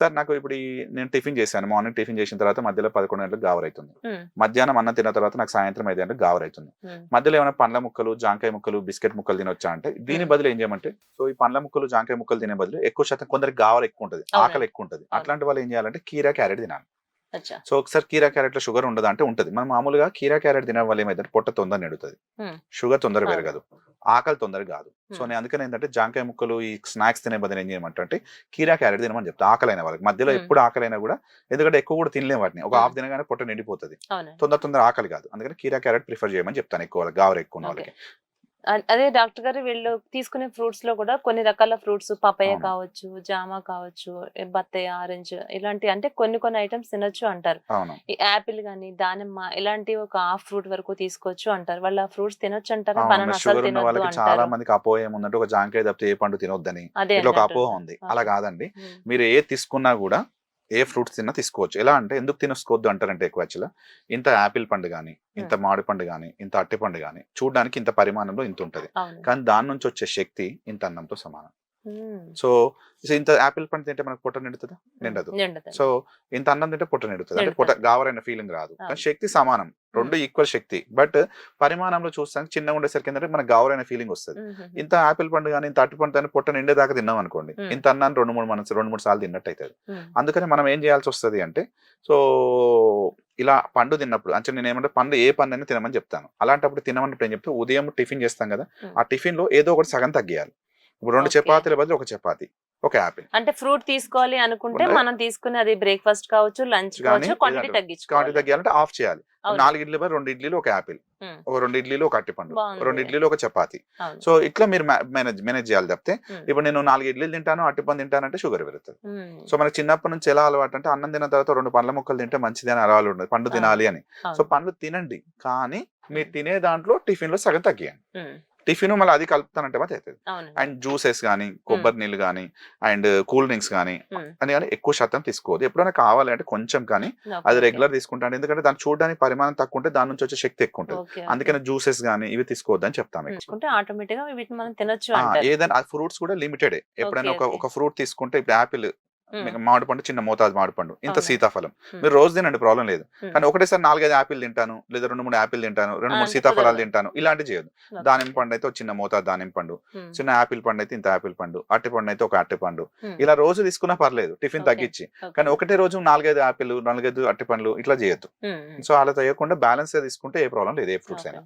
Sir నాకు ఇప్పుడు నేను టిఫిన్ చేశాను. మార్నింగ్ టిఫిన్ చేసిన తర్వాత మధ్యలో పదకొండు గంటలకు గావర్ అవుతుంది ఉమ్, మధ్యాహ్నం అన్నం తిన్న తర్వాత నాకు సాయంత్రం ఐదు గంటలకు గావర్ అవుతుంది ఉమ్, మధ్యలో ఏమైనా పండ్ల ముక్కలు జాంకాయ ముక్కలు బిస్కెట్ ముక్కలు తినొచ్చా అంటే దీని. బదులు ఏం చేయమంటే సో ఈ పండ్ల ముక్కలు జాంకాయ ముక్కలు తినే బదులు ఎక్కువ శాతం కొందరికి గావర్ ఎక్కువ ఉంటుంది. ఆకలి ఎక్కువ ఉంటుంది. అట్లాంటి వాళ్ళు ఏం చేయాలంటే కీరా క్యారెట్ తినాలి. సో ఒకసారి కీరా క్యారెట్లో షుగర్ ఉండదా? అంటే ఉంటుంది. మనం మామూలుగా కీరా క్యారెట్ తినడం వల్ల ఏమైతే పొట్ట తొందర నెడుతుంది. షుగర్ తొందర. పెరగదు. ఆకలి తొందర కాదు. సో. నేను అందుకని ఏంటంటే జాంకాయ ముక్కలు ఈ స్నాక్స్ తినే బదులు ఏం చేయమంటే అంటే కీరా క్యారెట్ తినమని చెప్తా. ఆకలి అయిన వాళ్ళకి. మధ్యలో. ఎప్పుడు ఆకలి అయినా కూడా ఎందుకంటే ఎక్కువ కూడా తినలేము వాటిని. ఒక. హాఫ్ తినగానే పొట్ట నిండిపోతుంది. తొందర తొందర ఆకలి కాదు. అందుకని కీరా క్యారెట్ ప్రిఫర్ చేయమని చెప్తాను ఎక్కువ గావర్ ఎక్కువ. వాళ్ళకి. అదే డాక్టర్ గారు వీళ్ళు తీసుకునే ఫ్రూట్స్లో కూడా కొన్ని రకాల ఫ్రూట్స్ పపాయ. కావచ్చు జామ కావచ్చు ఏ బత్తాయి ఆరెంజ్ ఇలాంటి అంటే కొన్ని కొన్ని ఐటమ్స్ తినొచ్చు అంటారు. ఈ యాపిల్ గానీ దానిమ్మ ఇలాంటి ఒక హాఫ్ ఫ్రూట్ వరకు తీసుకోవచ్చు అంటారు. వాళ్ళ ఫ్రూట్స్ తినొచ్చు అంటారా? బనానా అసలు తినొద్దు చాలా మందికి అపోహ ఏముందంటే ఒక జాంకాయ తప్పితే ఏ పండు తినొద్దని. అదే ఒక. అపోహ ఉంది. అలా కాదండి. మీరు ఏ తీసుకున్నా కూడా ఏ ఫ్రూట్స్ తిన్నా తీసుకోవచ్చు. ఎలా అంటే ఎందుకు తినసుకోవద్దు అంటారంటే ఎక్కువ యాక్చువల్గా ఇంత యాపిల్ పండు కానీ ఇంత మామిడి పండు కానీ ఇంత అట్టి పండు కానీ చూడడానికి ఇంత పరిమాణంలో ఇంత ఉంటది. కానీ దాని నుంచి వచ్చే శక్తి ఇంత అన్నంతో సమానం. సో ఇంత యాపిల్ పండు తింటే మనకు పొట్ట నిండుతుందా? నిండదు. సో ఇంత అన్నం తింటే పొట్ట నిండుతుంది. అంటే పొట్ట. గావరైన ఫీలింగ్ రాదు. కానీ. శక్తి సమానం. రెండు ఈక్వల్ శక్తి. బట్ పరిమాణంలో చూస్తానికి చిన్నగా ఉండేసరికి ఏంటంటే మనకు గావరైన ఫీలింగ్ వస్తుంది. ఇంత ఆపిల్ పండు కానీ ఇంత అట్టి పండు కానీ పొట్ట నిండేదాకా తిన్నాం అనుకోండి. ఇంత అన్నాన్ని రెండు మూడు మనసు రెండు మూడు సార్లు తిన్నట్టు అవుతుంది అందుకని మనం ఏం చేయాల్సి వస్తుంది అంటే సో ఇలా పండు తిన్నప్పుడు అంటే నేను ఏమంటే పండు ఏ పండు అయినా తినమని చెప్తాను. అలాంటప్పుడు తినమన్నప్పుడు ఏం చెప్తే? ఉదయం టిఫిన్ చేస్తాం కదా. ఆ టిఫిన్లో ఏదో ఒకటి సగం తగ్గియాలి. ఇప్పుడు రెండు. చపాతీల బదులు ఒక చపాతి ఒక యాపిల్ అంటే ఫ్రూట్ తీసుకోవాలి అనుకుంటే మనం తీసుకునే అది బ్రేక్ఫాస్ట్ కావచ్చు లంచ్ కావచ్చు క్వాంటిటీ తగ్గియాలంటే ఆఫ్ చేయాలి. నాలుగు ఇడ్లీ బదులు రెండు ఇడ్లీలు ఒక యాపిల్. ఒక రెండు ఇడ్లీలు ఒక అట్టిపండు. రెండు ఇడ్లీలు ఒక చపాతి. సో ఇట్లా మీరు మేనేజ్ మేనేజ్ చేయాలి తప్పితే. ఇప్పుడు నేను నాలుగు ఇడ్లీలు తింటాను అట్టిపండు తింటానంటే షుగర్ పెరుగుతుంది సో మనకి చిన్నప్పటి నుంచి ఎలా అలవాటు అంటే అన్నం తిన్న తర్వాత రెండు పండ్ల ముక్కలు తింటే మంచిది అని అలవాటు ఉండదు పండు. తినాలి అని సో. పండ్లు తినండి కానీ మీరు తినే దాంట్లో టిఫిన్లో సగం తగ్గియండి టిఫిన్ మళ్ళీ అది కలుపుతానంటే మాత్రం అవుతుంది అండ్ జ్యూసెస్ కానీ కొబ్బరి నీళ్ళు కానీ అండ్ కూల్ డ్రింక్స్ కానీ. అని కానీ ఎక్కువ శాతం తీసుకోవద్దు. ఎప్పుడైనా కావాలి అంటే కొంచెం కానీ అది. రెగ్యులర్ తీసుకుంటాను. ఎందుకంటే దాన్ని చూడడానికి పరిమాణం తక్కువ ఉంటే దాని నుంచి వచ్చే శక్తి ఎక్కువ ఉంటుంది. అందుకని జ్యూసెస్ కానీ ఇవి తీసుకోవద్దు అని చెప్తాను ఏదైనా ఫ్రూట్స్ కూడా లిమిటెడ్. ఎప్పుడైనా. ఒక ఫ్రూట్ తీసుకుంటే ఇప్పుడు యాపిల్ ఉమ్, మామిడి పండు చిన్న మోతాదు మామిడి పండు ఇంత. సీతాఫలం. మీరు రోజు తినండి ప్రాబ్లం లేదు. కానీ ఒకటేసారి నాలుగైదు యాపిల్ తింటాను లేదా రెండు మూడు యాపిల్ తింటాను రెండు మూడు సీతాఫలాలు. తింటాను ఇలాంటి చేయదు. దానిమ్మ పండు అయితే చిన్న మోతాదు దానిమ్మ పండు చిన్న యాపిల్ పండు అయితే ఇంత యాపిల్ పండు అట్టి పండు అయితే ఒక అట్టి పండు. ఇలా రోజు తీసుకున్నా పర్లేదు టిఫిన్. తగ్గించి. కానీ ఒకటే రోజు నాలుగైదు యాపిల్ నాలుగైదు అట్టి పండ్లు ఇట్లా చేయొద్దు. సో అలా చేయకుండా బ్యాలెన్స్ తీసుకుంటే ఏ ప్రాబ్లం లేదు ఏ ఫ్రూట్స్ అయినా.